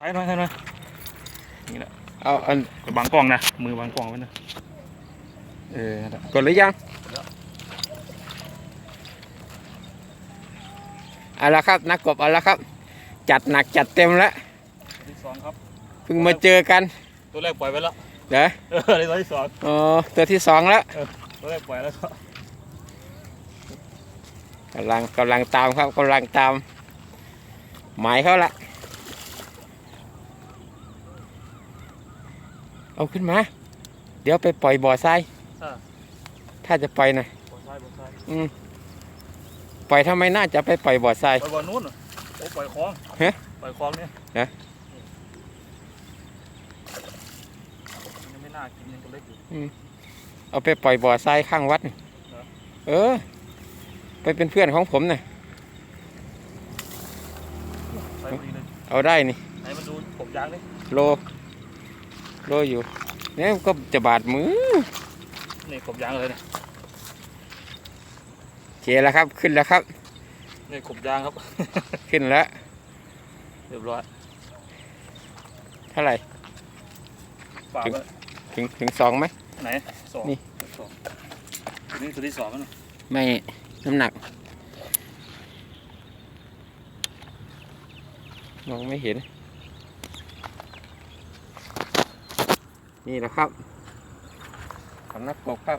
ไปหน่อยไปหน่อยนี่แหละเอาอันไปบังกล้องนะมือบังกล้องไว้นะเออนั่นแหละกดหรือยังเอาละครับ นักกบเอาละครับ จัดหนักจัดเต็มแล้วตัวที่สองครับเพิ่งมาเจอกันตัวแรกปล่อยไปแล้วเด้อเออตัวที่สองอ๋อตัวที่สองแล้วตัวแรกปล่อยแล้วก็กำลังกำลังตามครับกำลังตามหมายเขาละ เอาขึ้นมา เดี๋ยวไปปล่อยบ่อทรายอ่าถ้าจะปล่อยนะบนซ้ายบนซ้ายอืมปล่อยทำไมน่าจะไปปล่อยบ่อทรายปล่อยบอลนู้นเหรอโอ้ปล่อยคลองฮะปล่อยคลองเนี่ยฮะมันยังไม่น่ากินยังตัวเล็กอยู่เอาไปปล่อยบ่อทรายข้างวัดนี่เหรอเออ ไปเป็นเพื่อนของผมน่ะใส่พอดีเลยเอาได้นี่ไหนมันดูผมยางดิโล โลอยู่เนี่ยก็จะบาดมือนี่ผมยางเลยเนี่ยโอเคแล้วครับขึ้นแล้วครับนี่ผมยางครับ ขึ้นแล้วเรียบร้อยเท่าไหร่ฝากไว้ถึงถึงสองไหมไหนสองนี่สองตัวนี้ตัวที่สองแล้วนะไม่น้ำหนักมองไม่เห็น นี่นะครับสำนักปกครับ